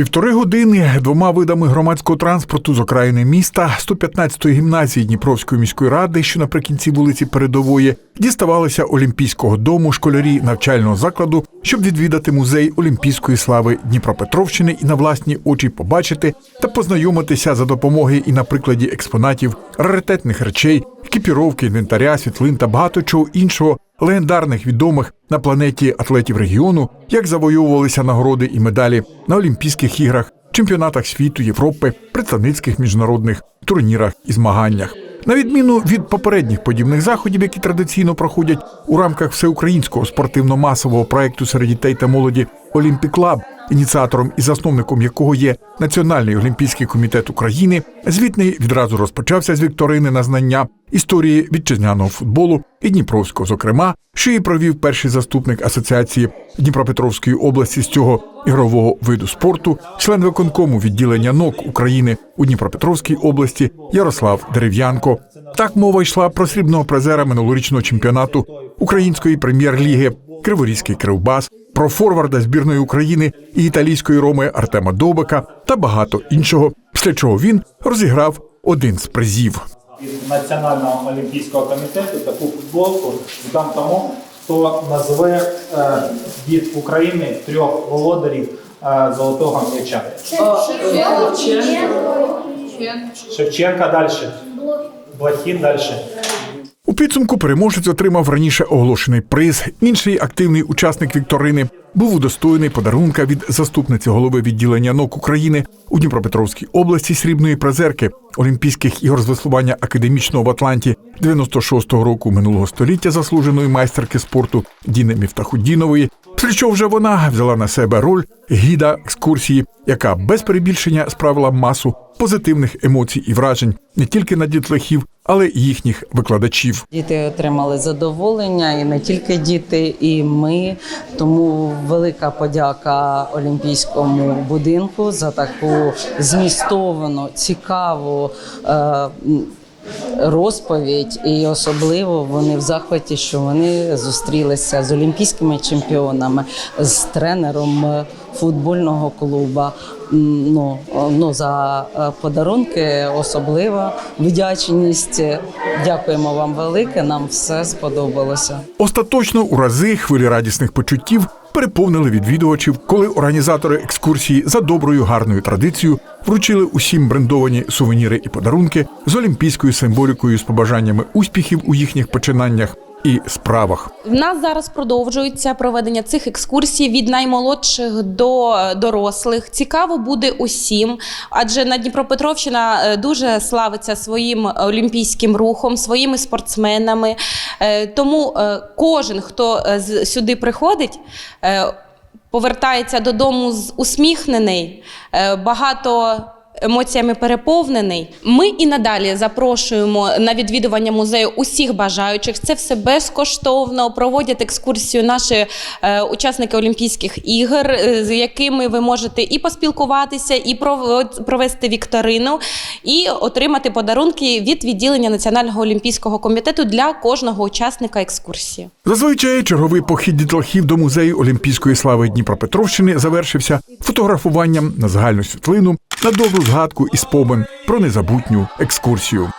Півтори години двома видами громадського транспорту з окраїни міста 115-ї гімназії Дніпровської міської ради, що наприкінці вулиці Передової, діставалися Олімпійського дому школярі навчального закладу, щоб відвідати музей Олімпійської слави Дніпропетровщини і на власні очі побачити та познайомитися за допомогою і на прикладі експонатів, раритетних речей, екіпіровки, інвентаря, світлин та багато чого іншого легендарних відомих на планеті атлетів регіону, як завойовувалися нагороди і медалі на Олімпійських іграх, чемпіонатах світу, Європи, представницьких міжнародних турнірах і змаганнях. На відміну від попередніх подібних заходів, які традиційно проходять у рамках всеукраїнського спортивно-масового проекту серед дітей та молоді Олімпік Лаб, ініціатором і засновником якого є Національний олімпійський комітет України, звітний відразу розпочався з вікторини на знання історії вітчизняного футболу і Дніпровського, зокрема, що і провів перший заступник асоціації Дніпропетровської області з цього ігрового виду спорту, член виконкому відділення НОК України у Дніпропетровській області Ярослав Дерев'янко. Так мова йшла про срібного призера минулорічного чемпіонату Української прем'єр-ліги Криворізький Кривбас, про форварда збірної України і італійської роми Артема Довбика та багато іншого. Після чого він розіграв один з призів. Від Національного олімпійського комітету таку футболку здам тому, хто назве е, від України трьох володарів е, золотого м'яча. Шевченка далі. Блохін далі. У підсумку переможець отримав раніше оголошений приз. Інший активний учасник вікторини був удостоєний подарунка від заступниці голови відділення НОК України у Дніпропетровській області срібної призерки Олімпійських ігор з веслування академічного в Атланті 96-го року минулого століття заслуженої майстерки спорту Діни Міфтахудінової. Чого вже вона взяла на себе роль гіда екскурсії, яка без перебільшення справила масу позитивних емоцій і вражень не тільки на дітлахів, але й їхніх викладачів. Діти отримали задоволення, і не тільки діти, і ми. Тому велика подяка Олімпійському будинку за таку змістовану, цікаву. Е- Розповідь, і особливо вони в захваті, що вони зустрілися з олімпійськими чемпіонами, з тренером футбольного клубу. Ну, ну за е, подарунки особлива вдячність. Дякуємо вам велике. Нам все сподобалося. Остаточно у рази хвилі радісних почуттів переповнили відвідувачів, коли організатори екскурсії за доброю гарною традицією вручили усім брендовані сувеніри і подарунки з олімпійською символікою з побажаннями успіхів у їхніх починаннях і справах. В нас зараз продовжується проведення цих екскурсій від наймолодших до дорослих. Цікаво буде усім, адже на Дніпропетровщина е, дуже славиться своїм олімпійським рухом, своїми спортсменами. Е, Тому е, кожен, хто сюди приходить. Повертається додому з усміхнений, багато емоціями переповнений. Ми і надалі запрошуємо на відвідування музею усіх бажаючих. Це все безкоштовно. Проводять екскурсію наші е, учасники Олімпійських ігор, е, з якими ви можете і поспілкуватися, і провести вікторину, і отримати подарунки від відділення Національного олімпійського комітету для кожного учасника екскурсії. Зазвичай черговий похід дітлахів до музею Олімпійської слави Дніпропетровщини завершився фотографуванням на загальну світлину на добру згадку і спомин про незабутню екскурсію.